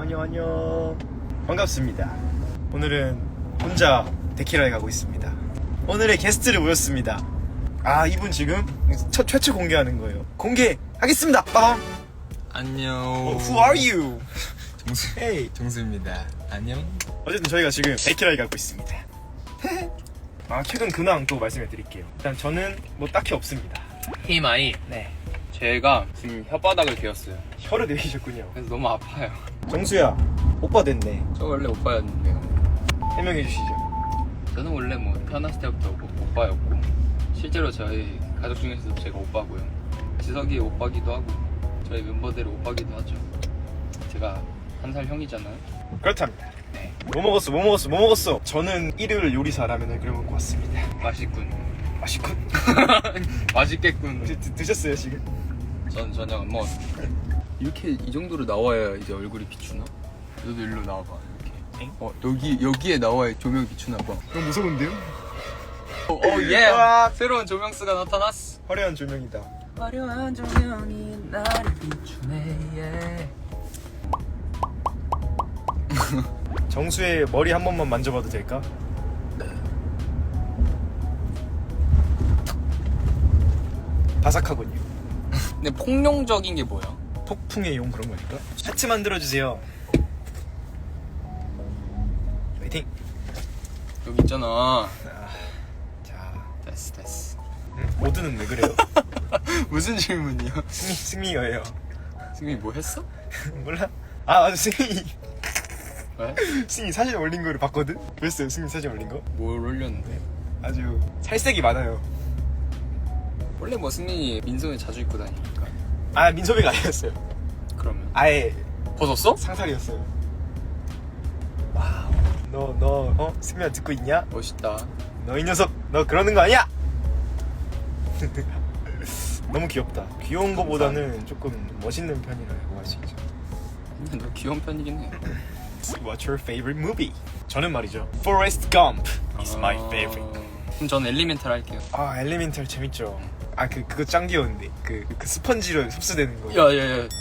안녕 안녕 안녕 반갑습니다 오늘은 혼자 데키라에 가고 있습니다 오늘의 게스트를 모였습니다 아 이분 지금 첫 최초 공개하는 거예요 공개하겠습니다 빠밤 안녕. 어, Who are you? 정수. Hey 정수입니다. 안녕. 어쨌든 저희가 지금 데키라에 가고 있습니다 아 최근 근황 또 말씀해 드릴게요 일단 저는 뭐 딱히 없습니다 히마이. 네 제가 지금 혓바닥을 베었어요. 혀를 내리셨군요 그래서 너무 아파요. 정수야 오빠 됐네 저 원래 오빠였는데요. 해명해 주시죠 저는 원래 뭐 태어났을 때부터 오- 오빠였고 실제로 저희 가족 중에서도 제가 오빠고요. 지석이 오빠기도 하고 저희 멤버들이 오빠기도 하죠. 제가 한 살 형이잖아요. 그렇답니다 네. 뭐 먹었어 뭐 먹었어 뭐 먹었어 저는 일요일 요리사 라면을 끓여 먹고 왔습니다 맛있군. 맛있군 맛있겠군. 드, 드, 드셨어요 지금? 전 저녁 안 먹었어요. 이렇게 이 정도로 나와야 이제 얼굴이 비추나? 너도 일로 나와봐. 이렇게. 엥? 어 여기 여기에 나와야 조명이 비추나 봐. 너무 무서운데요? 오 예. 으악. 새로운 조명수가 나타났어. 화려한 조명이다 화려한 조명이 나를 비추네. 예. 정수의 머리 한 번만 만져봐도 될까? 바삭하군요 근데 폭룡적인 게 뭐야? 폭풍의 용 그런 거니까 하트 만들어주세요 화이팅 여기 있잖아. 자 됐어 됐어. 응? 모두는 왜 그래요? 무슨 질문이야? 승리, 승리여예요 승민이 뭐 했어? 몰라? 아 맞아 승리 왜? 승리 사진 올린 거를 봤거든? 그랬어요 승리 사진 올린 거? 뭘 올렸는데? 아주 살색이 많아요 원래 뭐 승민이 민소매 자주 입고 다니니까. 아 민소매가 아니었어요 그러면 아예 벗었어? 상살이었어요 와우 너 너 어? 승민아 듣고 있냐? 멋있다. 너 이 녀석 너 그러는 거 아니야? 너무 귀엽다 귀여운 거보다는 조금 멋있는 편이라고 할 수 있죠 근데 너 귀여운 편이긴 해. What's your favorite movie? 저는 말이죠 Forrest Gump is my 아, favorite 그럼 전 엘리멘탈 할게요. 아 엘리멘탈 재밌죠 아 그 그거 짱 귀여운데 그, 그 스펀지로 흡수되는 거 야야야.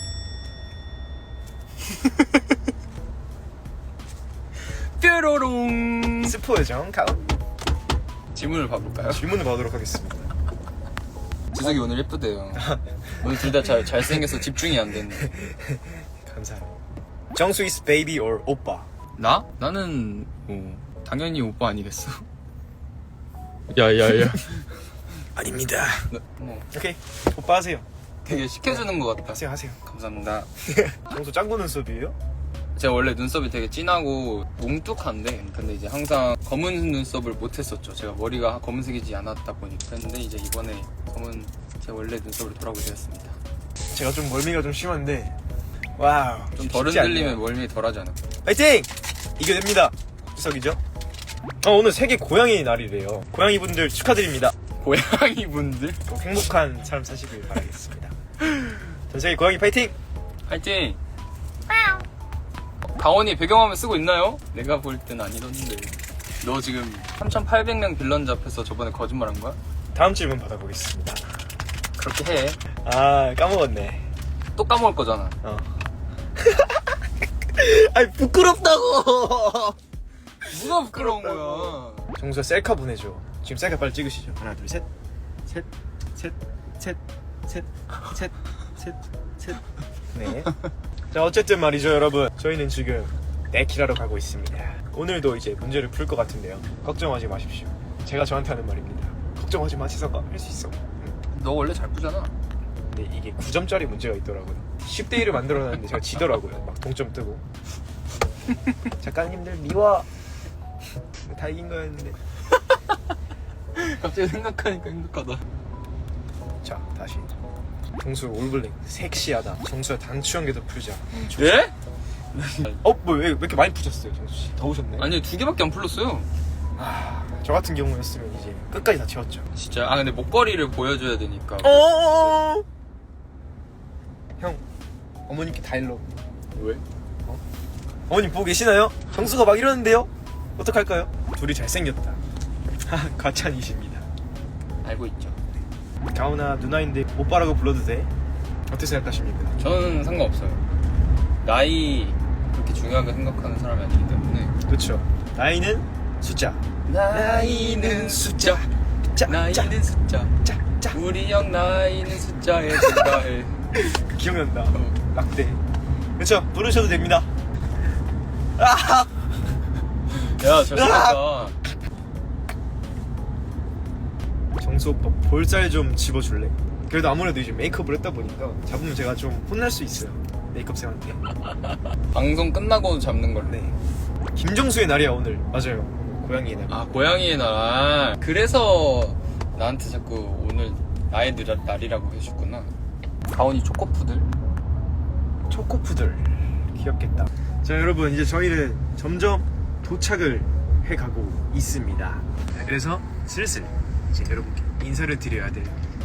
뾰로롱. 스포 요정 가운 질문을 봐볼까요? 질문을 받도록 하겠습니다 지석이 오늘 예쁘대요. 오늘 둘 다 잘 잘생겨서 집중이 안 됐네. 감사합니다 정수 is baby or 오빠 나? 나는 뭐 당연히 오빠 아니겠어? 야야야. 아닙니다 뭐 오케이 오빠 하세요 되게 시켜주는 것 같다. 하세요 하세요 감사합니다. 정수 짱구 눈썹이에요? 제가 원래 눈썹이 되게 진하고 뭉툭한데 근데 이제 항상 검은 눈썹을 못했었죠. 제가 머리가 검은색이지 않았다 보니까 근데 이제 이번에 검은 제 원래 눈썹으로 돌아오게 되었습니다. 제가 좀 멀미가 좀 심한데 와우 좀 덜 쉽지 흔들리면. 멀미 덜하지 않을까? 파이팅! 이겨냅니다 추석이죠? 어, 오늘 세계 고양이 날이래요 고양이 분들 축하드립니다 고양이 분들 꼭 행복한 삶 사시길 바라겠습니다 전 세계 고양이 파이팅! 파이팅! 강원이 배경화면 쓰고 있나요? 내가 볼 땐 아니던데 너 지금 3,800명 빌런즈 앞에서 저번에 거짓말한 거야? 다음 질문 받아보겠습니다 그렇게 해. 아 까먹었네 또 까먹을 거잖아. 어. 아이 부끄럽다고 누가 부끄러운 거야? 정수야 셀카 보내줘 지금 세게 빨리 찍으시죠. 하나, 둘, 셋. 셋, 셋, 셋, 셋, 셋, 셋, 셋. 네. 자, 어쨌든 말이죠, 여러분. 저희는 지금 데키라로 가고 있습니다. 오늘도 이제 문제를 풀 것 같은데요. 걱정하지 마십시오. 제가 저한테 하는 말입니다. 걱정하지 마, 지성아. 할 수 있어. 너 원래 잘 푸잖아. 근데 이게 9점짜리 문제가 있더라고요. 10대 1을 만들어 놨는데 제가 지더라고요. 막 동점 뜨고. 작가님들 미워. 다 이긴 거였는데. 갑자기 생각하니까 행복하다. 자 다시 정수 올블랙 섹시하다 정수야 당추 연계도 풀자 예? 어뭐왜 왜 이렇게 많이 푸셨어요 정수 씨 더우셨네 아니 두 개밖에 안 풀렸어요. 아, 저 같은 경우였으면 이제 끝까지 다 채웠죠 진짜. 아 근데 목걸이를 보여줘야 되니까. 어? 형 어머님께 다 일러 왜? 어머님 보고 계시나요? 정수가 막 이러는데요? 어떡할까요? 둘이 잘생겼다 하, 과찬이십니다 알고 있죠. 가훈아 누나인데 오빠라고 불러도 돼? 어떻게 생각하십니까? 저는 상관없어요. 나이 그렇게 중요하게 생각하는 사람이 아니기 때문에 그렇죠. 나이는 숫자. 나이는 숫자 짜, 나이는 숫자 짜, 짜. 우리 형 나이는 숫자에 불과해 기억난다. 어. 막대. 그렇죠. 부르셔도 됩니다. 아! 야 잘 생겼다 정수 오빠 볼살 좀 집어줄래? 그래도 아무래도 이제 메이크업을 했다 보니까 잡으면 제가 좀 혼날 수 있어요. 메이크업생한테. 방송 끝나고 잡는 걸로 네. 김정수의 날이야 오늘. 맞아요. 고양이의 날. 아 고양이의 날 그래서 나한테 자꾸 오늘 나의 늘- 날이라고 해줬구나 가온이 초코푸들 초코푸들. 귀엽겠다. 자 여러분 이제 저희는 점점 도착을 해가고 있습니다. 그래서 슬슬 이제 여러분께 인사를 드려야 될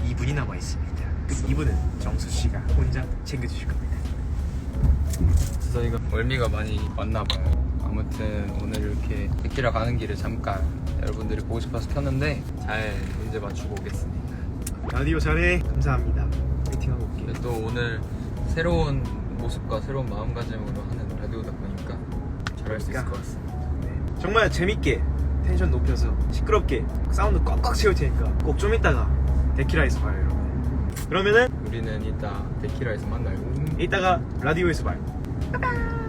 2분이 남아 있습니다. 그 2분은 정수 씨가 혼자 챙겨주실 겁니다. 저희가 멀미가 많이 왔나 봐요 아무튼 오늘 이렇게 데키라 가는 길에 잠깐 여러분들이 보고 싶어서 켰는데 잘 문제 맞추고 오겠습니다 라디오 잘해. 감사합니다. 파이팅하고 올게요. 또 오늘 새로운 모습과 새로운 마음가짐으로 하는 라디오다 보니까 잘할 수 있을 것 같습니다 네. 정말 재밌게 텐션 높여서 시끄럽게 사운드 꽉꽉 채울 테니까 꼭 좀 이따가 데키라에서 봐요 여러분. 그러면은 우리는 이따 데키라에서 만나요. 이따가 라디오에서 봐요